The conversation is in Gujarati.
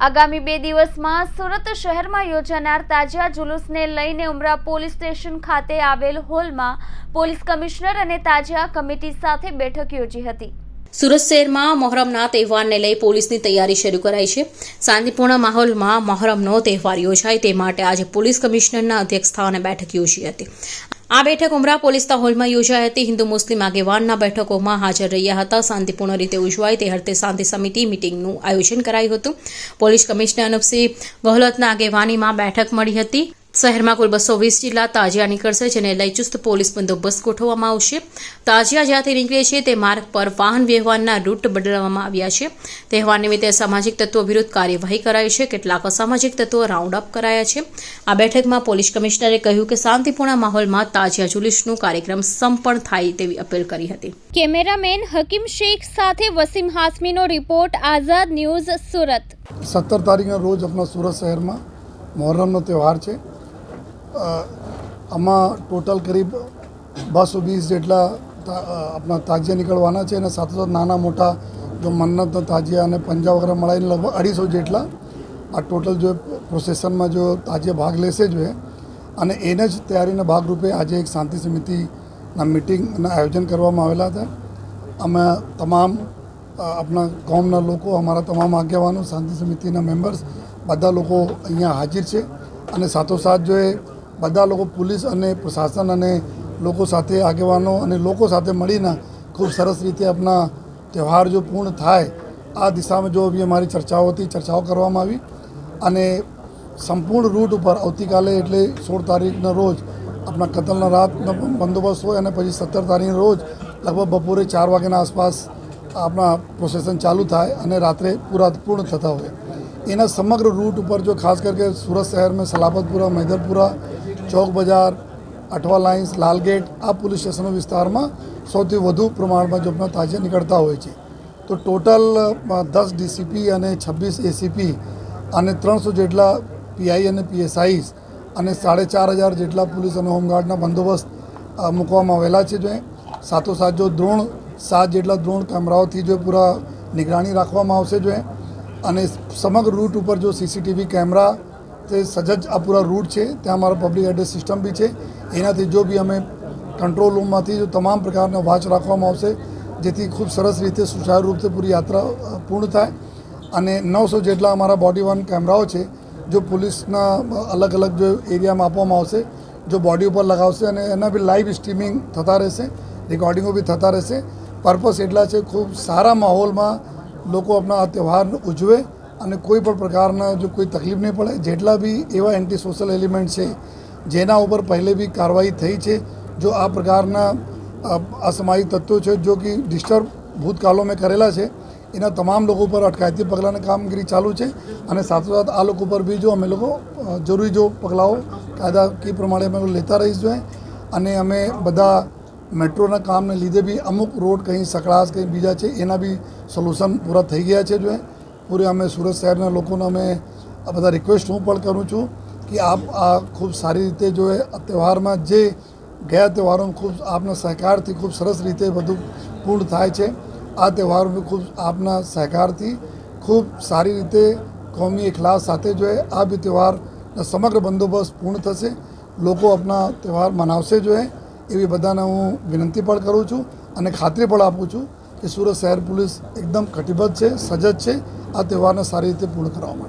આગામી બે દિવસમાં સુરત શહેરમાં યોજાનાર તાજા જુલુસને લઈને ઉમરા પોલીસ સ્ટેશન ખાતે આવેલ હોલમાં પોલીસ કમિશનર અને તાજા કમિટી સાથે બેઠક યોજી હતી. સુરત શહેરમાં મોહરમના તહેવારને લઈ પોલીસની તૈયારી શરૂ કરાઈ છે. શાંતિપૂર્ણ માહોલમાં મોહરમનો તહેવાર યોજાય તે માટે આજે પોલીસ કમિશનરના અધ્યક્ષસ્થાને બેઠક યોજી હતી. આ બેઠક ઉમરા પોલીસના હોલમાં યોજાઈ હતી. હિન્દુ મુસ્લિમ આગેવાનના બેઠકોમાં હાજર રહ્યા હતા. શાંતિપૂર્ણ રીતે ઉજવાય તે અર્થે શાંતિ સમિતિ મિટિંગનું આયોજન કરાયું હતું. પોલીસ કમિશનર અનુપસિંહ ગહલોતના આગેવાનીમાં બેઠક મળી હતી. શહેરમાં કુલ બસો વીસ જિલ્લા તાજિયા નીકળશે જેને લઈ ચુસ્ત પોલીસ બંદોબસ્ત ગોઠવવામાં આવશે. તાજિયા જ્યાંથી નીકળે છે તે માર્ગ પર વાહન વ્યવહારના રૂટ બદલવામાં આવ્યા છે. તહેવાર નિમિત્તે સામાજિક તત્વો વિરુદ્ધ કાર્યવાહી કરાઈ છે. કેટલાક અસામાજિક તત્વો રાઉન્ડ અપ કરાયા છે. આ બેઠકમાં પોલીસ કમિશનરે કહ્યું કે શાંતિપૂર્ણ માહોલમાં તાજિયા જુલુસનું કાર્યક્રમ સંપન્ન થાય તેવી અપીલ કરી હતી. કેમેરામેન હકીમ શેખ સાથે વસીમ હાસમીનો રિપોર્ટ આઝાદ ન્યૂઝ સુરત. સત્તર તારીખના રોજ આપણા સુરત શહેરમાં મોહરમનો તહેવાર છે. આમાં ટોટલ કરીબ બસો વીસ જેટલા આપણા તાજિયા નીકળવાના છે અને સાથોસાથ નાના મોટા જો મન્નતનો તાજિયા અને પંજા વગેરે મળાવીને લગભગ અઢીસો જેટલા આ ટોટલ જો પ્રોસેસનમાં જો તાજિયા ભાગ લેશે જ અને એને જ તૈયારીના ભાગરૂપે આજે એક શાંતિ સમિતિના મિટિંગના આયોજન કરવામાં આવેલા હતા. અમે તમામ આપણા ગામના લોકો, અમારા તમામ આગેવાનો, શાંતિ સમિતિના મેમ્બર્સ, બધા લોકો અહીંયા હાજર છે. અને સાથોસાથ જો એ બધા લોકો પોલીસ અને પ્રશાસન અને લોકો સાથે આગેવાનો અને લોકો સાથે મળીને ખૂબ સરસ રીતે આપણા તહેવાર જો પૂર્ણ થાય, આ દિશામાં જો બી અમારી ચર્ચાઓ હતી ચર્ચાઓ કરવામાં આવી અને સંપૂર્ણ રૂટ ઉપર આવતીકાલે એટલે સોળ તારીખના રોજ આપણા કતલના રાતનો બંદોબસ્ત હોય અને પછી સત્તર તારીખના રોજ લગભગ બપોરે ચાર વાગ્યાના આસપાસ આપણા પ્રોસેસન ચાલુ થાય અને રાત્રે પૂરા પૂર્ણ થતા હોય. એના સમગ્ર રૂટ ઉપર જો ખાસ કરકે સુરત શહેરમાં સલાબતપુરા, મૈદરપુરા ચોક બજાર, અઠવા લાઇન્સ, લાલગેટ, આ પોલીસ સ્ટેશનો વિસ્તારમાં સૌથી વધુ પ્રમાણમાં જો આપણા તાજિયા નીકળતા હોય છે. તો ટોટલ દસ ડીસીપી અને છવ્વીસ એસીપી અને ત્રણસો જેટલા પીઆઈ અને પીએસઆઈસ અને સાડે ચાર હજાર જેટલા પોલીસ અને હોમગાર્ડના બંદોબસ્ત મૂકવામાં આવેલા છે. જે સાથોસાથ જો દ્રોણ, સાત જેટલા દ્રોણ કેમેરાઓથી જો પૂરા નિગરાની રાખવામાં આવશે. જો અને સમગ્ર રૂટ ઉપર જો સીસીટીવી કેમેરા તે સજજ આ પૂરા રૂટ છે. ત્યાં અમારા પબ્લિક એડ્રેસ સિસ્ટમ બી છે. એનાથી જો બી અમે કંટ્રોલ રૂમમાંથી જો તમામ પ્રકારના વાચ રાખવામાં આવશે, જેથી ખૂબ સરસ રીતે સુચારુ રૂપે પૂરી યાત્રા પૂર્ણ થાય. અને નવસો જેટલા અમારા બોડી વન કેમેરાઓ છે, જો પોલીસના અલગ અલગ જો એરિયામાં આપવામાં આવશે, જો બોડી ઉપર લગાવશે અને એના બી લાઈવ સ્ટ્રીમિંગ થતા રહેશે રેકોર્ડિંગો બી થતા રહેશે. પર્પસ એટલા છે, ખૂબ સારા માહોલમાં લોકો આપણા આ તહેવાર ઉજવે અને કોઈ પણ પ્રકારના જો કોઈ તકલીફ નહીં પડે, જેટલા બી એવા એન્ટી સોશિયલ એલિમેન્ટ છે, જેના ઉપર પહેલે બી કાર્યવાહી થઈ છે, જો આ પ્રકારના અસમાયિક તત્વો છે, જો કે ડિસ્ટર્બ ભૂતકાળો મેં કરેલા છે, એના તમામ લોકો પર અટકાયતી પગલાંની કામગીરી ચાલુ છે અને સાથોસાથ આ લોકો પર બી જો અમે લોકો જરૂરી જો પગલાઓ કાયદાકીય પ્રમાણે અમે લેતા રહીશ અને અમે બધા મેટ્રોના કામને લીધે બી અમુક રોડ કંઈ સકળાશ કંઈ બીજા છે, એના બી સોલ્યુશન પૂરા થઈ ગયા છે જો પૂરે અમે સુરત શહેરના લોકોને અમે આ બધા રિક્વેસ્ટ હું પણ કરું છું કે આપ આ ખૂબ સારી રીતે જો તહેવારમાં જે ગયા તહેવારોમાં ખૂબ આપના સહકારથી ખૂબ સરસ રીતે બધું પૂર્ણ થાય છે, આ તહેવારોમાં ખૂબ આપના સહકારથી ખૂબ સારી રીતે કોમી એકલાસ સાથે જો આ બી તહેવારના સમગ્ર બંદોબસ્ત પૂર્ણ થશે, લોકો આપના તહેવાર મનાવશે જોઈએ એવી બધાને હું વિનંતી પણ કરું છું અને ખાતરી પણ આપું છું કે સુરત શહેર પોલીસ એકદમ કટિબદ્ધ છે, સજજ છે. આ તહેવારને સારી રીતે પૂર્ણ કરવા માટે.